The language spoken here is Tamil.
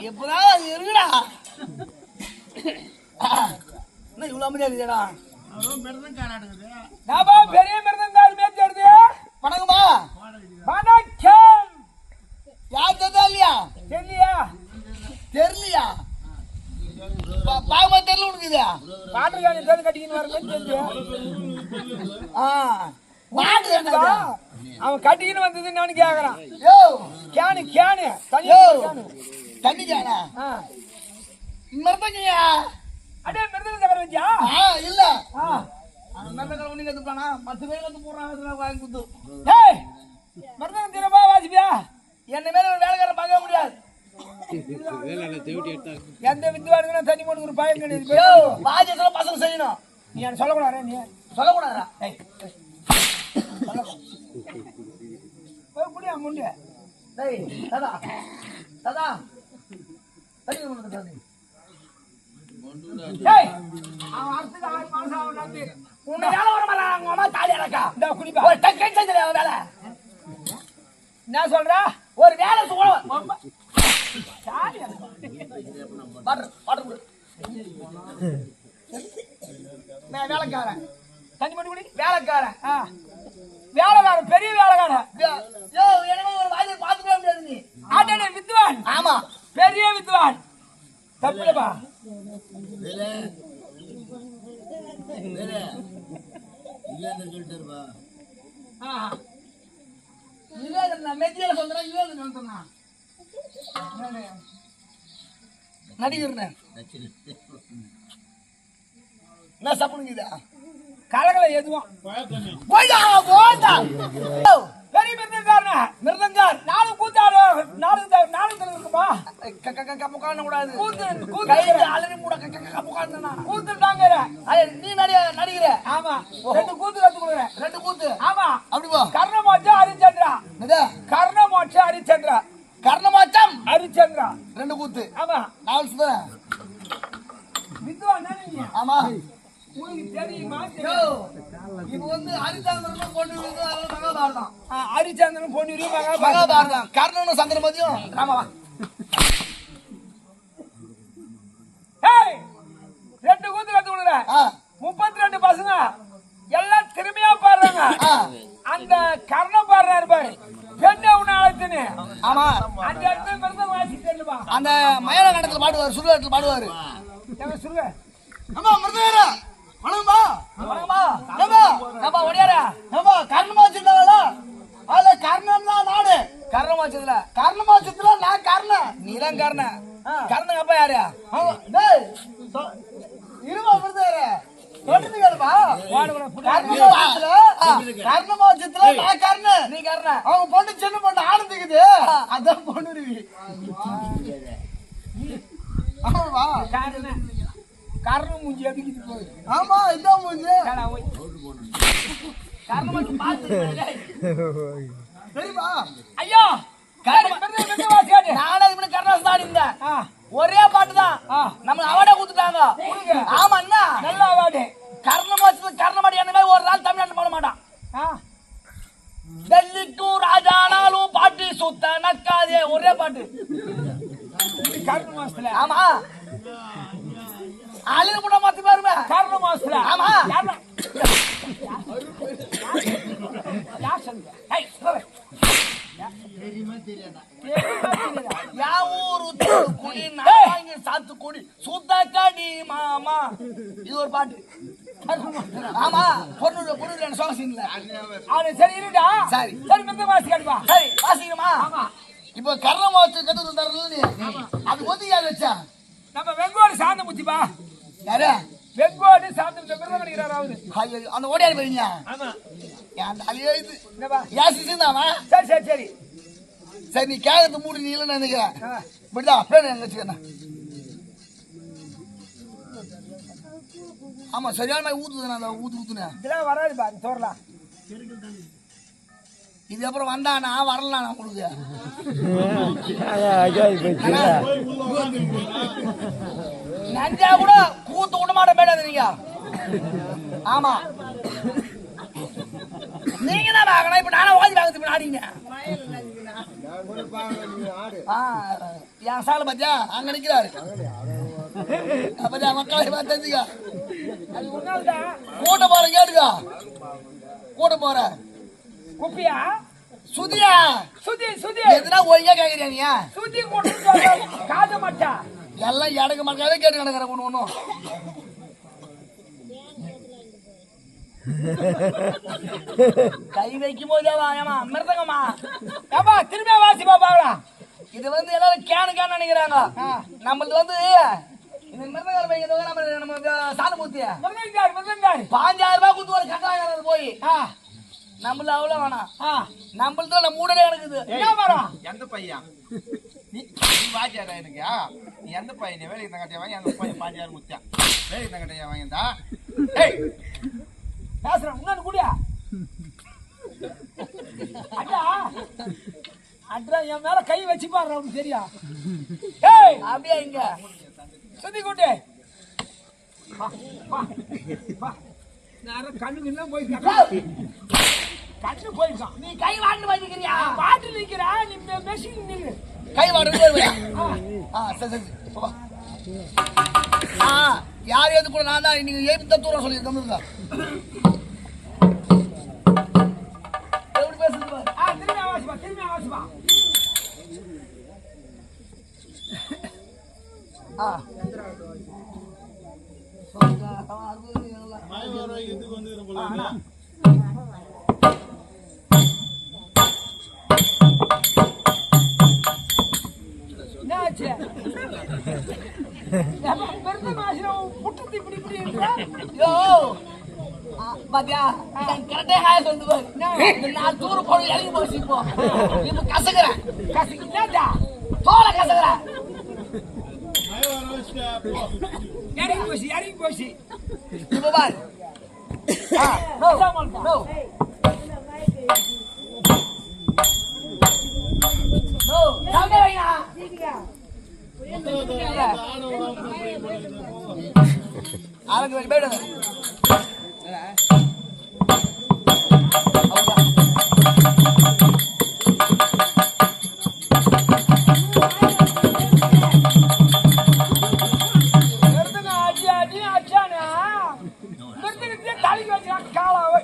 எப்பதான் அது இருக்குடா? என்ன இவ்வளவு அமைதியா இருக்குடா பெரிய மிருதங்கால் மேய்ச்சறது வணக்கம்மா. வணக்கம். யார் தந்தா இல்லையா? தெரியலையா? தெரியலையா? பா- பாவமா தெரியல உனக்கு இது. காட்டுக்காணி தேடி கட்டிக்கின்னு வரணும் தெரிஞ்சு ஆ. மாடு வா. என்னடா அவன் கட்டிக்கின்னு வந்தது நான் கேக்குறான். Can can. தனியா கேனு. தண்ணி கேனா ஆ. மறந்தங்கய்யா அடே மிருதங்க தவிர வச்சா ஆ இல்ல. மறந்தங்களை ஒண்ணு கத்துப்பானா? பத்து பேர் கத்து அதெல்லாம் வாங்கி கொடுத்து. ஏய் மிருதங்க தினமா வாசிப்பியா? என்ன மேல ஒரு வேலைக்காரன் பார்க்க முடியாது. எந்த வித்துவானுக்கு தண்ணி போட்டு ஒரு பயம் கிடையாது யோ பாஜத்துல பசங்க செய்யணும். நீ எனக்கு சொல்லக்கூடாது நீ? சொல்லக்கூடாதா. ஏய் போய் புடியா முண்டு டேய் தாதா. தாதா. என்ன சொல்ற? ஒரு வேலை வேலைக்காரன். தண்ணி போட்டு வேலைக்காரன். வேலைக்காரன் பெரிய வேலைக்காரன் யோ, யோ எனக்கு ஒரு வாய்ப்பு பார்த்துக்கவே முடியாது நீ ஆட்டே வித்துவான் ஆமா பெரிய வித்துவான் தப்புலப்பா விவேகன் மெத்தியில சொல்றேன் விவேகன் சொல்றேன் நடிகர் என்ன சாப்பிடுங்க கலகல எதுவும். போய்டா போய்டா யோ, பெரிய மிருதங்காரன மிருதங்கார் நானும் கூத்தாடு நானும் த- நானும் இருக்குப்பா க- க- க- கமுக்கான கூடாது கூத்து கூத்து அலறி மூட க- க- நீ நடிகிற ஆமா ரெண்டு கூத்து கத்து ரெண்டு கூத்து ஆமா அப்படி போ ஹரிச்சந்திரா என்னது? ஹரிச்சந்திரா ஹரிச்சந்திரா ரெண்டு கூத்து ஆமா நாலு ஆமா வந்து ஹரிச்சந்திரன் பொண்ணு மகாபாரதம் கர்ணனும் சந்திரமதியும் ஏய் ரெண்டு ஆ முப்பத்தி ரெண்டு பசங்க. எல்லாம் திறமையா பாடுறாங்க. அந்த கர்ணம் பாடுறாரு பாரு. பெண்ணை உன்னை அழைத்துன்னு. ஆமா. அந்த இடத்துல வாசி தெரியுமா அந்த மயிலகண்டத்துல பாடுவார் சுடுகாட்டுல பாடுவாரு. சொல்லுங்க அம்மா மிருதவேரா வணக்கம்மா. வணக்கம்மா. ஏம்மா. ஏம்மா ஒடியாரா ஏம்மா கர்ணமாச்சந்தாவல அதுல கர்ணன் தான் நாடு கர்ணமாச்சதுல கர்ணமாச்சத்துல நான் கர்ணன். நீ தான் கர்ணன் கர்ணன் அப்பா யாரு? நீ கர்ணன் அவங்க பொண்ணு சின்ன பொண்ணு ஆனந்துக்குது அதான் பொண்ணு ஆமாவா காரணம். மூஞ்சி அடிக்குது போய் ஆமா இதான் மூஞ்சி. சரிப்பா ஐயோ. நானே இப்படி கர்ணாஸ் தான் இருந்தேன். ஒரே பாட்டு தான். நம்ம அவடே கொடுத்துட்டாங்க. ஆமா என்ன நல்லா வாடு கர்ணமாச்சு கர்ணமாடி என்ன ஒரு நாள் தமிழ்நாட்டு பாட மாட்டான். ஆ, டெல்லிக்கும் ராஜானாலும் பாட்டு சுத்த நக்காதே ஒரே பாட்டு. காரண மாசத்துல ஆமா. அழிவு கூட மாத்தி பாருமே. காரண மாசத்துல ஆமா. யார் சொல்லுங்க சாத்துக்குடி சுத்தக்காடி மாமா. இது ஒரு பாட்டு. ஆமா பொண்ணு பொண்ணு சோகசின்ல அது சரி இருடா. சரி. சரி மிருதம் வாசிக்காதுப்பா சரி. வாசிக்கணுமா? ஆமா. இப்போ கர்ணம் வாசி கத்து தரல நீ. அது ஒத்தி யார் வச்சா? நம்ம வெங்கோடு சாந்த முத்திப்பா யாரு? வெங்கோடு சாந்த பண்ணிக்கிறார் அவரு. ஐயோ, அந்த ஓடியாரு போறீங்க ஆமா. என் தலையே இது? என்னப்பா ஏன் சிசிந்தாமா சரி சரி சரி. சரி நீ கேட்கறது மூடி நீ இல்லைன்னு நினைக்கிறேன். இப்படிதான் அப்படியே எங்க ஆமா சரியான மாதிரி ஊத்துதுண்ணா அந்த ஊத்து ஊத்துனேன் இதெல்லாம் வராது பாரு தோறலாம் இது அப்புறம் வந்தானா வரலாம் நான் உங்களுக்கு. நஞ்சா கூட கூத்து விட மாட்ட போயிடாது நீங்க ஆமா. நீங்க தான் வாங்கணும் இப்ப நானே ஓதி வாங்க இப்ப ஆடிங்க ஆ, என் சாலை பாத்தியா? அங்க நிக்கிறாரு. அப்பதான் மக்களை பார்த்து கூட்ட போற கேட்டுக்கா. கூட்ட போற குப்பியா? சுதியா. சுத்தி சுத்தி எதுனா ஒழுங்கா கேக்குறியா நீ? சுத்தி கொண்டு காத மாட்டா. எல்லாம் இடக்கு மக்களே கேட்டு கிடக்குற ஒண்ணு. ஒண்ணும் கை வைக்கும் போதே வாயமா மிருதங்கம்மா ஏப்பா திரும்ப வாசி பாப்பாங்களா? இது வந்து எல்லாரும் கேனு கேனு நினைக்கிறாங்க. நம்மளது வந்து இந்த மிருதங்கால வைக்கிறது நம்ம நம்ம சாணமூர்த்தி மிருதங்கார் மிருதங்கார் பாஞ்சாயிரம் ரூபாய் கொடுத்து ஒரு கட்டாயம் போய். ஆ. நம்மள அவ்வளவு வேணாம். ஆ. நம்மள்தான் நம்ம மூடனே இருக்குது என்ன எந்த பையன்? நீ வாத்தியாரா எனக்கு. நீ எந்த பையன்? வேலைக்கு தங்கட்டியா வாங்கி அந்த பையன் பாஞ்சாயிரம் முத்தியா வேலைக்கு தங்கட்டியா வாங்கியிருந்தா. ஏய். பேசுறேன் உன்னான்னு கூடியா அட்டா அட்ரா என் மேல கை வச்சு பாரு அவனுக்கு தெரியா ஏய் அப்படியே இங்க. சுத்தி கூட்டு வா, வா, வா. நேரம் கண்ணுக்கு எல்லாம் போயிருக்கான் கண்ணு போயிருக்கான் நீ கை வாண்டு வாங்கிக்கிறியா? பாட்டு நிக்கிறா? நீ மெஷின் நில்லு. கை ஆ. சரி சரி யார் எது கூட நான் தான் நீங்க ஏன் தத்துவம் சொல்லியிருக்கோம் ஏப்பா, பெருந்த மாசிரம் புட்டத்து இப்படி இப்படி இருக்கா? யோ ஆ, பாத்தியா? கரெக்டா ஹாய். இந்த நாலு தூரம் போய் இறங்கி போச்சு இப்போ இப்ப கசக்குறேன். கசி என்னடா தோலை கசக்குறேன். இறங்கி போச்சு இறங்கி போச்சு. இப்ப பாரு. ஆ, no, no. No, வைங்க. இல்ல. ஆளுக்கு வேண்டி போயிடுங்க. பெருந்தங்க அடி அடி அடிச்சானா பெருந்தங்க தலைக்கு வச்சுக்கான் காலாவை